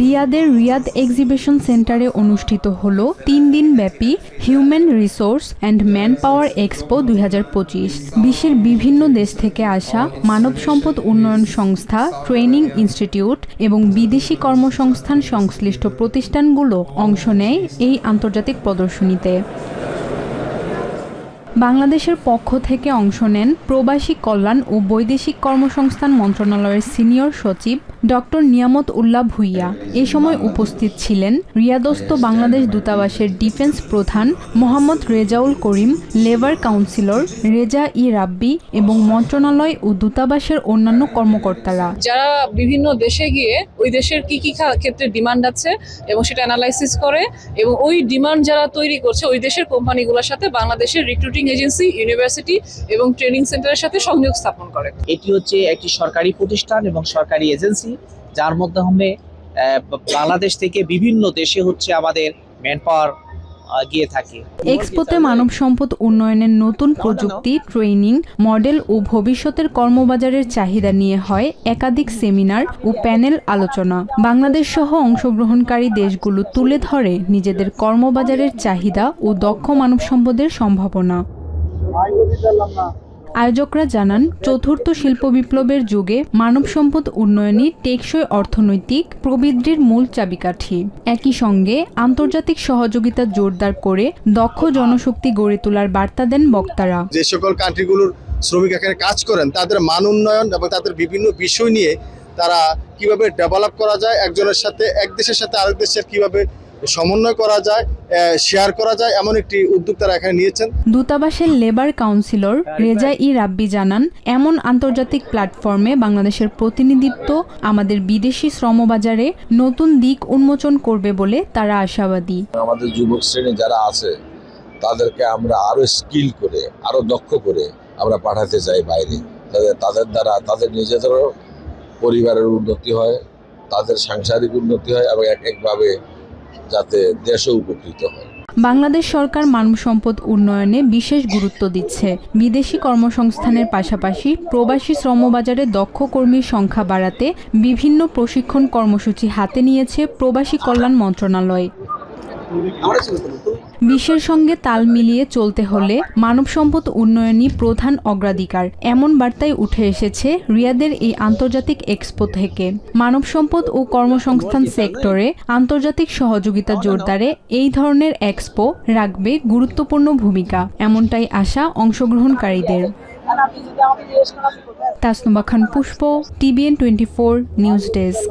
রিয়াদের রিয়াদ এক্সিবিশন সেন্টারে অনুষ্ঠিত হল তিন দিন ব্যাপী human resource and man power expo দুই বিশ্বের বিভিন্ন দেশ থেকে আসা মানব সম্পদ উন্নয়ন সংস্থা, ট্রেনিং ইনস্টিটিউট এবং বিদেশি কর্মসংস্থান সংশ্লিষ্ট প্রতিষ্ঠানগুলো অংশ নেয় এই আন্তর্জাতিক প্রদর্শনীতে। বাংলাদেশের পক্ষ থেকে অংশ নেন প্রবাসী কল্যাণ ও বৈদেশিক কর্মসংস্থান মন্ত্রণালয়ের সিনিয়র সচিব ডক্টর নিয়ামত উল্লাহ ভুইয়া এ সময় উপস্থিত ছিলেন রিয়াদস্ত বাংলাদেশ দূতাবাসের ডিফেন্স প্রধান মোহাম্মদ রেজাউল করিম লেবার কাউন্সিলর রেজা ই রাব্বি এবং মন্ত্রণালয় ও দূতাবাসের অন্যান্য কর্মকর্তারা। যারা বিভিন্ন দেশে গিয়ে ওই দেশের কি কি ক্ষেত্রে ডিমান্ড আছে এবং সেটা অ্যানালাইসিস করে এবং ওই ডিমান্ড যারা তৈরি করছে ওই দেশের কোম্পানিগুলোর সাথে বাংলাদেশের রিক্রুটিং এজেন্সি ইউনিভার্সিটি এবং ট্রেনিং সেন্টারের সাথে সংযোগ স্থাপন করে। এটি হচ্ছে একটি সরকারি প্রতিষ্ঠান এবং সরকারি এজেন্সি যার মাধ্যমে বাংলাদেশ থেকে বিভিন্ন দেশে হচ্ছে আমাদের ম্যান পাওয়ার গিয়ে থাকে। এক্সপোতে মানব সম্পদ উন্নয়নের নতুন প্রযুক্তি ট্রেনিং মডেল ও ভবিষ্যতের কর্মবাজারের চাহিদা নিয়ে হয় একাধিক সেমিনার ও প্যানেল আলোচনা। বাংলাদেশ সহ অংশগ্রহণকারী দেশগুলো তুলে ধরে নিজেদের কর্মবাজারের চাহিদা ও দক্ষ মানব সম্পদের সম্ভাবনা। আয়োজকরা জানান, চতুর্থ শিল্প বিপ্লবের যুগে মানব সম্পদ উন্নয়নই টেকসই অর্থনৈতিক প্রবৃদ্ধির মূল চাবিকাঠি। একই সঙ্গে আন্তর্জাতিক সহযোগিতা জোরদার করে দক্ষ জনশক্তি গড়ে তোলার বার্তা দেন বক্তারা। যে সকল কান্ট্রিগুলোর শ্রমিক এখানে কাজ করেন, তাদের মান উন্নয়ন এবং তাদের বিভিন্ন বিষয় নিয়ে তারা কীভাবে ডেভেলপ করা যায়, একজনের সাথে, এক দেশের সাথে আরেক দেশের কীভাবে সমন্বয় করা যায় শেয়ার করা যায় এমন একটি উদ্যোগ তারা এখানে নিয়েছেন। দূতাবাসের লেবার কাউন্সিলর রেজা ই রাব্বি জানান এমন আন্তর্জাতিক প্ল্যাটফর্মে বাংলাদেশের প্রতিনিধিত্ব আমাদের বিদেশি শ্রমবাজারে নতুন দিক উন্মোচন করবে বলে তারা আশাবাদী। আমাদের যুবক শ্রেণি যারা আছে তাদেরকে আমরা আরও স্কিল করে আরও দক্ষ করে আমরা পাঠাতে চাই বাইরে। তাদের তাদের দ্বারা তাদের নিজেদেরও পরিবারের উন্নতি হয় তাদের সাংসারিক উন্নতি হয় এবং এক একভাবে যাতে দেশও উপকৃত হয়। বাংলাদেশ সরকার মানব সম্পদ উন্নয়নে বিশেষ গুরুত্ব দিচ্ছে। বিদেশি কর্মসংস্থানের পাশাপাশি প্রবাসী শ্রমবাজারে দক্ষ কর্মীর সংখ্যা বাড়াতে বিভিন্ন প্রশিক্ষণ কর্মসূচি হাতে নিয়েছে প্রবাসী কল্যাণ মন্ত্রণালয়। বিশ্বের সঙ্গে তাল মিলিয়ে চলতে হলে মানব সম্পদ উন্নয়নই প্রধান অগ্রাধিকার। এমন বার্তায় উঠে এসেছে রিয়াদের এই আন্তর্জাতিক এক্সপো থেকে। মানব সম্পদ ও কর্মসংস্থান সেক্টরে আন্তর্জাতিক সহযোগিতা জোরদারে এই ধরনের এক্সপো রাখবে গুরুত্বপূর্ণ ভূমিকা, এমনটাই আশা অংশগ্রহণকারীদের। Tasnuba Khan, Pushpo TBN twenty four news desk.